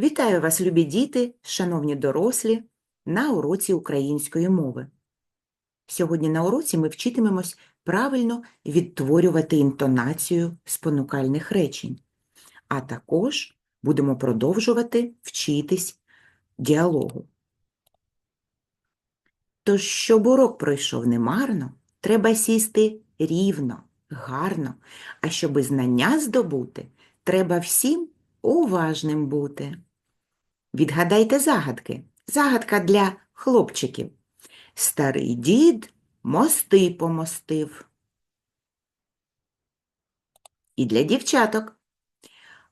Вітаю вас, любі діти, шановні дорослі, на уроці української мови. Сьогодні на уроці ми вчитимемось правильно відтворювати інтонацію спонукальних речень, а також будемо продовжувати вчитись діалогу. Тож, щоб урок пройшов немарно, треба сісти рівно, гарно, а щоби знання здобути, треба всім уважним бути. Відгадайте загадки. Загадка для хлопчиків. Старий дід мости помостив. І для дівчаток.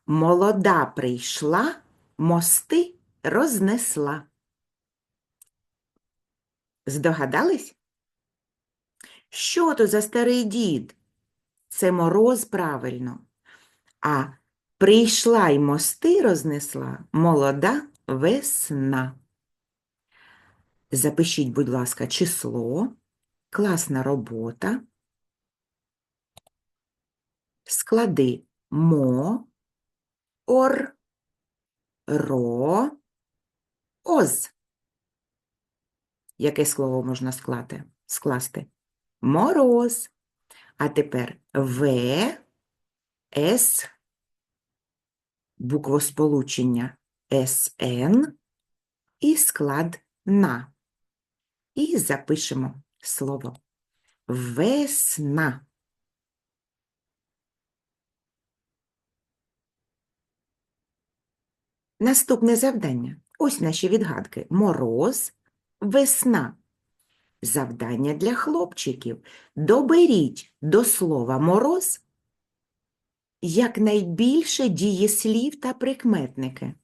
Молода прийшла, мости рознесла. Здогадались? Що то за старий дід? Це мороз правильно. А Прийшла й мости рознесла молода весна. Запишіть, будь ласка, число, класна робота, склади мо, ор, ро, оз. Яке слово можна склати? скласти? Мороз. А тепер В, С, буквосполучення СН і склад на. І запишемо слово весна. Наступне завдання. Ось наші відгадки. Мороз, весна. Завдання для хлопчиків. Доберіть до слова мороз якнайбільше дієслів та прикметники.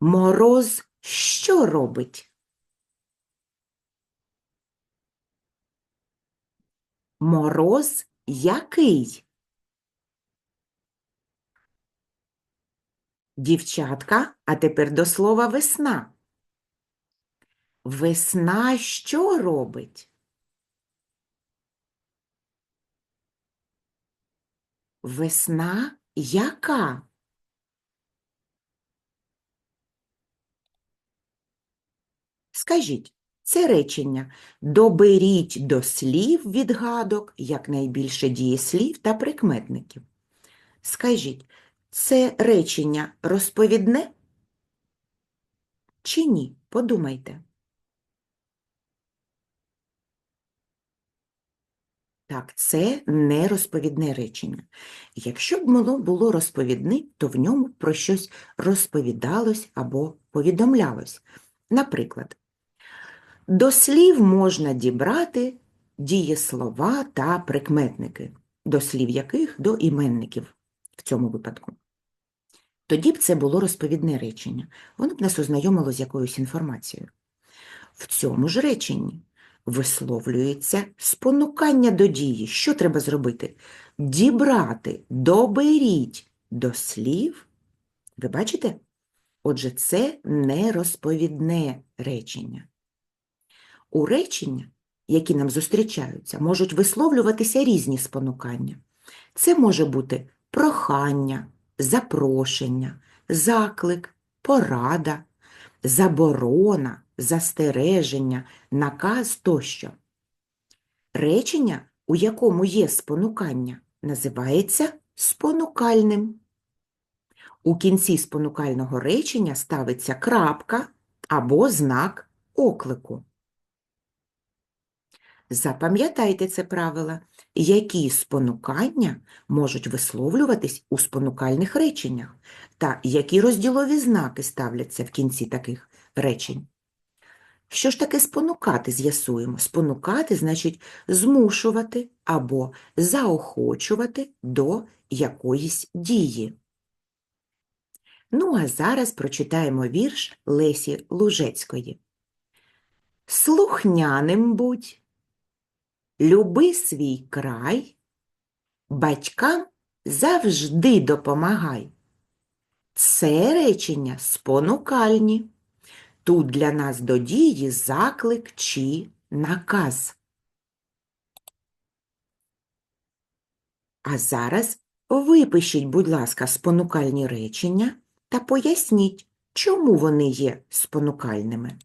Мороз що робить? Мороз який? Дівчатка, а тепер до слова весна. Весна що робить? Весна яка? Скажіть, це речення доберіть до слів відгадок якнайбільше дієслів та прикметників. Скажіть, це речення розповідне? Чи ні? Подумайте. Так, це не розповідне речення. Якщо б воно було розповідне, то в ньому про щось розповідалось або повідомлялось. Наприклад, до слів можна дібрати дієслова та прикметники, до слів яких до іменників в цьому випадку. Тоді б це було розповідне речення, воно б нас ознайомило з якоюсь інформацією. В цьому ж реченні висловлюється спонукання до дії. Що треба зробити? Дібрати, доберіть до слів. Ви бачите? Отже, це не розповідне речення. У речення, які нам зустрічаються, можуть висловлюватися різні спонукання. Це може бути прохання, запрошення, заклик, порада, заборона, застереження, наказ тощо. Речення, у якому є спонукання, називається спонукальним. У кінці спонукального речення ставиться крапка або знак оклику. Запам'ятайте це правило, які спонукання можуть висловлюватись у спонукальних реченнях, та які розділові знаки ставляться в кінці таких речень. Що ж таке спонукати, з'ясуємо? Спонукати значить змушувати або заохочувати до якоїсь дії. Ну, а зараз прочитаємо вірш Лесі Лужецької. Слухняним будь, люби свій край, батькам завжди допомагай. Це речення спонукальні. Тут для нас до дії заклик чи наказ. А зараз випишіть, будь ласка, спонукальні речення та поясніть, чому вони є спонукальними.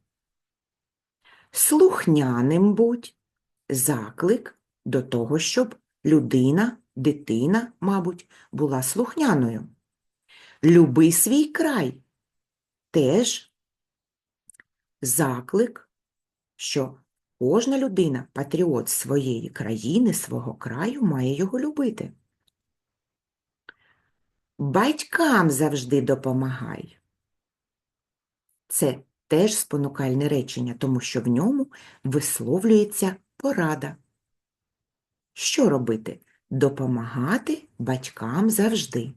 Слухняним будь заклик до того, щоб людина, дитина, мабуть, була слухняною. Люби свій край теж заклик, що кожна людина, патріот своєї країни, свого краю, має його любити. Батькам завжди допомагай. Це теж спонукальне речення, тому що в ньому висловлюється порада. Що робити? Допомагати батькам завжди.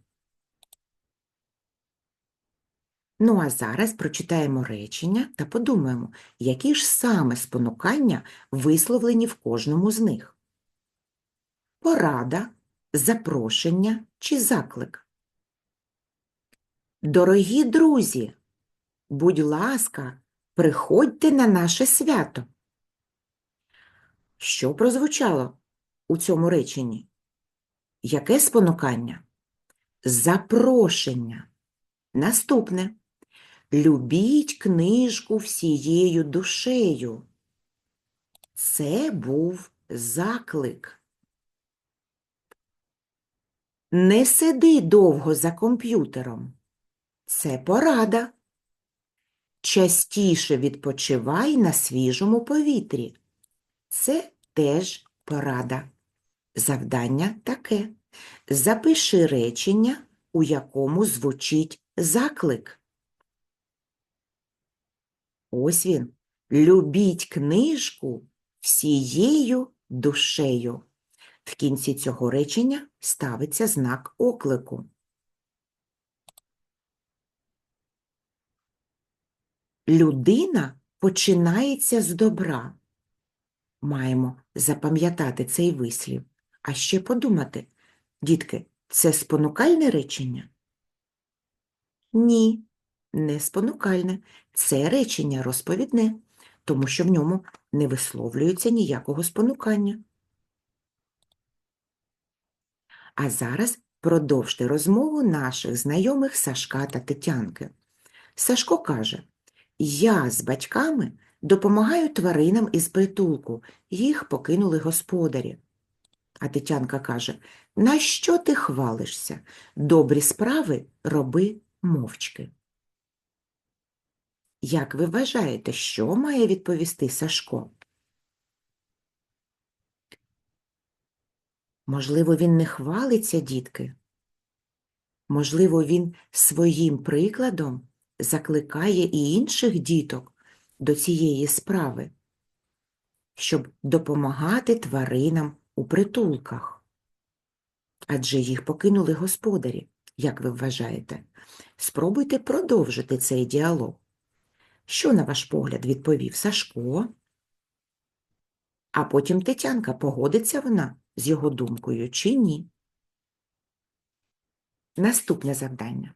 Ну а зараз прочитаємо речення та подумаємо, які ж саме спонукання висловлені в кожному з них. Порада, запрошення чи заклик. Дорогі друзі, будь ласка, приходьте на наше свято. Що прозвучало у цьому реченні? Яке спонукання? Запрошення. Наступне. Любіть книжку всією душею. Це був заклик. Не сиди довго за комп'ютером. Це порада. Частіше відпочивай на свіжому повітрі. Це теж порада. Завдання таке. Запиши речення, у якому звучить заклик. Ось він. Любіть книжку всією душею. В кінці цього речення ставиться знак оклику. Людина починається з добра. Маємо запам'ятати цей вислів. А ще подумати, дітки, це спонукальне речення? Ні, не спонукальне. Це речення розповідне, тому що в ньому не висловлюється ніякого спонукання. А зараз продовжте розмову наших знайомих Сашка та Тетянки. Сашко каже, я з батьками допомагаю тваринам із притулку, їх покинули господарі. А Тетянка каже, на що ти хвалишся? Добрі справи роби мовчки. Як ви вважаєте, що має відповісти Сашко? Можливо, він не хвалиться, дітки? Можливо, він своїм прикладом закликає і інших діток до цієї справи, щоб допомагати тваринам у притулках. Адже їх покинули господарі, як ви вважаєте. Спробуйте продовжити цей діалог. Що, на ваш погляд, відповів Сашко? А потім Тетянка, погодиться вона з його думкою чи ні? Наступне завдання.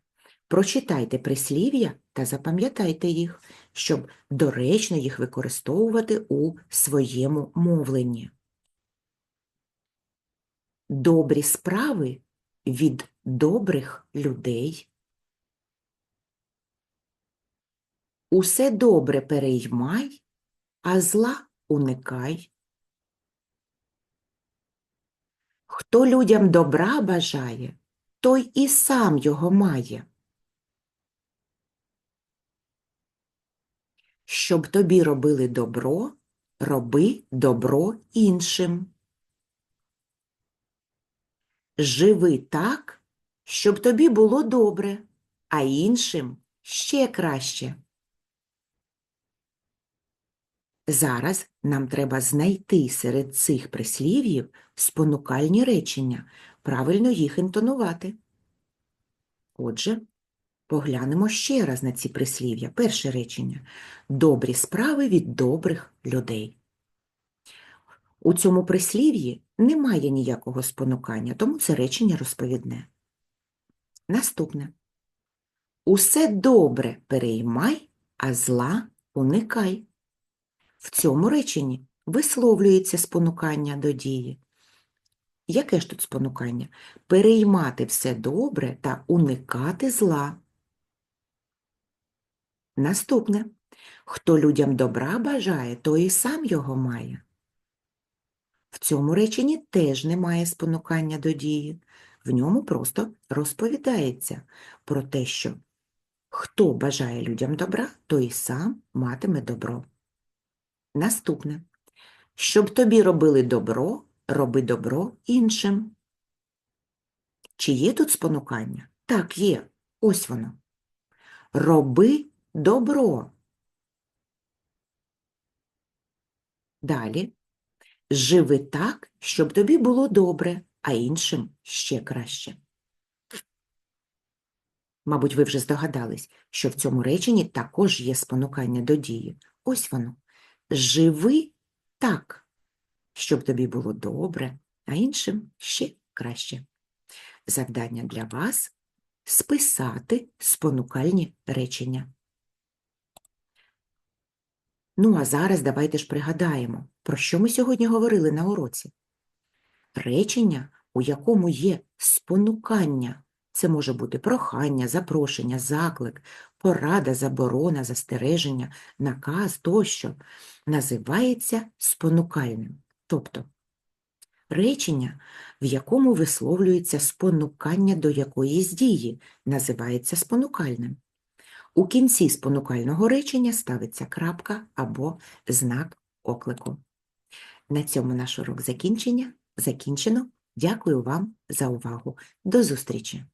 Прочитайте прислів'я та запам'ятайте їх, щоб доречно їх використовувати у своєму мовленні. Добрі справи від добрих людей. Усе добре переймай, а зла уникай. Хто людям добра бажає, той і сам його має. Щоб тобі робили добро, роби добро іншим. Живи так, щоб тобі було добре, а іншим ще краще. Зараз нам треба знайти серед цих прислів'їв спонукальні речення, правильно їх інтонувати. Отже, поглянемо ще раз на ці прислів'я. Перше речення добрі справи від добрих людей. У цьому прислів'ї немає ніякого спонукання, тому це речення розповідне. Наступне. Усе добре переймай, а зла уникай. В цьому реченні висловлюється спонукання до дії. Яке ж тут спонукання? Переймати все добре та уникати зла. Наступне. Хто людям добра бажає, той і сам його має. В цьому реченні теж немає спонукання до дії. В ньому просто розповідається про те, що хто бажає людям добра, той і сам матиме добро. Наступне. Щоб тобі робили добро, роби добро іншим. Чи є тут спонукання? Так, є. Ось воно. Роби добро. Далі. Живи так, щоб тобі було добре, а іншим ще краще. Мабуть, ви вже здогадались, що в цьому реченні також є спонукання до дії. Ось воно. Живи так, щоб тобі було добре, а іншим ще краще. Завдання для вас списати спонукальні речення. Ну, а зараз давайте ж пригадаємо, про що ми сьогодні говорили на уроці. Речення, у якому є спонукання. Це може бути прохання, запрошення, заклик, порада, заборона, застереження, наказ тощо, називається спонукальним. Тобто речення, в якому висловлюється спонукання до якоїсь дії, називається спонукальним. У кінці спонукального речення ставиться крапка або знак оклику. На цьому наш урок закінчення закінчено. Дякую вам за увагу. До зустрічі!